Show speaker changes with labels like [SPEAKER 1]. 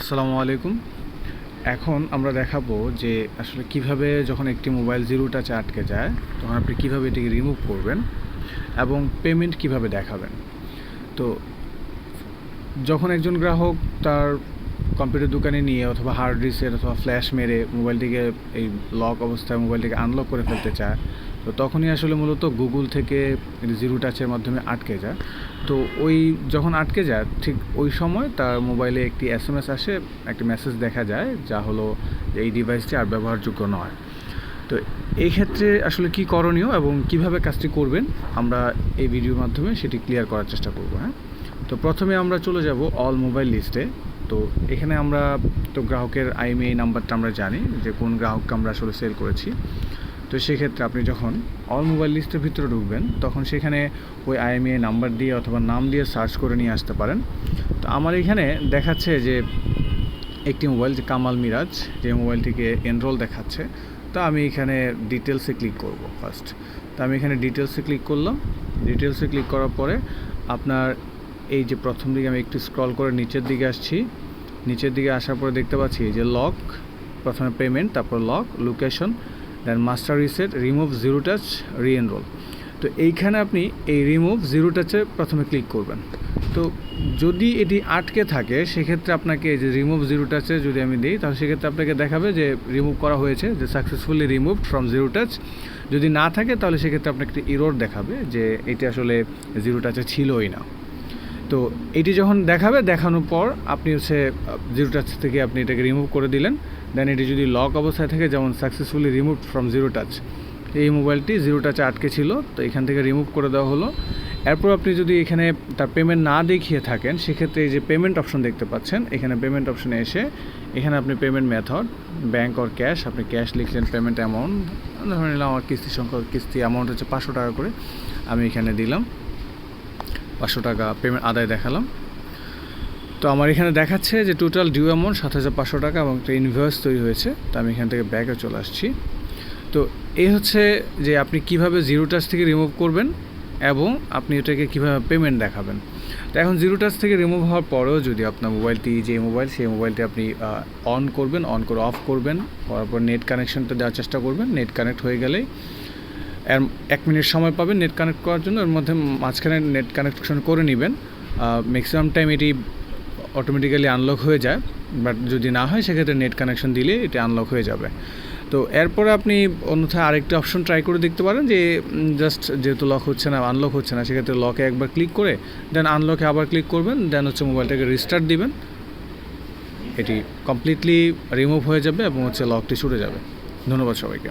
[SPEAKER 1] আসসালামু আলাইকুম। এখন আমরা দেখাবো যে আসলে কীভাবে যখন একটি মোবাইল জিরো টাচে আটকে যায়, তখন আপনি কীভাবে এটিকে রিমুভ করবেন এবং পেমেন্ট কীভাবে দেখাবেন। তো যখন একজন গ্রাহক তার কম্পিউটার দোকানে নিয়ে অথবা হার্ড ডিস্কের অথবা ফ্ল্যাশ মেরে মোবাইলটিকে এই লক অবস্থায় মোবাইলটিকে আনলক করে ফেলতে চায় তো তখনই আসলে মূলত গুগল থেকে জিরো টাচের মাধ্যমে আটকে যায়। তো ওই যখন আটকে যায়, ঠিক ওই সময় তার মোবাইলে একটি এস এম এস আসে, একটি মেসেজ দেখা যায়, যা হলো এই ডিভাইসটি আর ব্যবহারযোগ্য নয়। তো এই ক্ষেত্রে আসলে কি করণীয় এবং কীভাবে কাজটি করবেন, আমরা এই ভিডিওর মাধ্যমে সেটি ক্লিয়ার করার চেষ্টা করব হ্যাঁ? তো প্রথমে আমরা চলে যাব অল মোবাইল লিস্টে তো এখানে আমরা তো গ্রাহকের আইএমএই নাম্বারটা আমরা জানি, যে কোন গ্রাহককে আমরা আসলে সেল করেছি। তো সেক্ষেত্রে আপনি যখন অল মোবাইল লিস্টের ভিতরে ঢুকবেন, তখন সেখানে ওই আইএমএ নাম্বার দিয়ে অথবা নাম দিয়ে সার্চ করে নিয়ে আসতে পারেন। তো আমার এখানে দেখাচ্ছে যে একটি মোবাইল যে কামাল মিরাজ, যে মোবাইলটিকে এনরোল দেখাচ্ছে। তো আমি এখানে ডিটেলসে ক্লিক করব ফার্স্ট তো আমি এখানে ডিটেলসে ক্লিক করলাম। ডিটেলসে ক্লিক করার পরে আপনার এই যে প্রথম দিকে আমি একটু স্ক্রল করে নিচের দিকে আসছি। নিচের দিকে আসার পরে দেখতে পাচ্ছি যে লক প্রথমে পেমেন্ট তারপর lock location then master reset remove zero touch re enroll তো এইখানে আপনি এই রিমুভ জিরো টাচে প্রথমে ক্লিক করবেন। তো যদি এটি আটকে থাকে, সেক্ষেত্রে আপনাকে যে রিমুভ জিরো টাচে যদি আমি দিই, তাহলে সেক্ষেত্রে আপনাকে দেখাবে যে রিমুভ করা হয়েছে, যে successfully remove from zero touch যদি না থাকে, তাহলে সেক্ষেত্রে আপনাকে একটি ইরোর দেখাবে যে এটি আসলে জিরো টাচে ছিলই না। তো এটি যখন দেখাবে, দেখানোর পর আপনি হচ্ছে জিরো টাচ থেকে আপনি এটাকে রিমুভ করে দিলেন। দেন এটি যদি লক অবস্থায় থাকে, যেমন successfully remove from zero touch এই মোবাইলটি জিরো টাচে আটকে ছিল, তো এখান থেকে রিমুভ করে দেওয়া হলো। এরপর আপনি যদি এখানে তার পেমেন্ট না দেখিয়ে থাকেন, সেক্ষেত্রে এই যে পেমেন্ট অপশন দেখতে পাচ্ছেন, এখানে পেমেন্ট অপশনে এসে, এখানে আপনি payment method bank or cash আপনি ক্যাশ লিখলেন পেমেন্ট অ্যামাউন্ট ধরে নিলাম আমার কিস্তি সংখ্যা, কিস্তি অ্যামাউন্ট হচ্ছে পাঁচশো টাকা করে, আমি এখানে দিলাম। পাঁচশো টাকা পেমেন্ট আদায় দেখালাম। তো আমার এখানে দেখাচ্ছে যে টোটাল ডিউ অ্যামাউন্ট সাত হাজার পাঁচশো টাকা এবং একটা ইনভয়েস তৈরি হয়েছে। তো আমি এখান থেকে ব্যাগে চলে আসছি। তো এই হচ্ছে যে আপনি কীভাবে জিরো টাচ থেকে রিমুভ করবেন এবং আপনি এটাকে কীভাবে পেমেন্ট দেখাবেন। তো এখন জিরো টাচ থেকে রিমুভ হওয়ার পরেও যদি আপনার মোবাইলটি, যে মোবাইল, সেই মোবাইলটি আপনি অন করবেন অন করে অফ করবেন, করার পর নেট কানেকশনটা দেওয়ার চেষ্টা করবেন। নেট কানেক্ট হয়ে গেলেই এর এক মিনিট সময় পাবেন নেট কানেক্ট করার জন্য, এর মধ্যে মাঝখানে নেট কানেকশন করে নেবেন। ম্যাক্সিমাম টাইম এটি অটোমেটিক্যালি আনলক হয়ে যায় বাট যদি না হয়, সেক্ষেত্রে নেট কানেকশন দিলে এটি আনলক হয়ে যাবে। তো এরপরে আপনি অন্যথায় আরেকটা অপশন ট্রাই করে দেখতে পারেন যে জাস্ট যেহেতু লক হচ্ছে না আনলক হচ্ছে না, সেক্ষেত্রে লকে একবার ক্লিক করে দেন আনলকে আবার ক্লিক করবেন দেন হচ্ছে মোবাইলটাকে রিস্টার্ট দিবেন। এটি কমপ্লিটলি রিমুভ হয়ে যাবে এবং হচ্ছে লকটি ছুটে যাবে। ধন্যবাদ সবাইকে।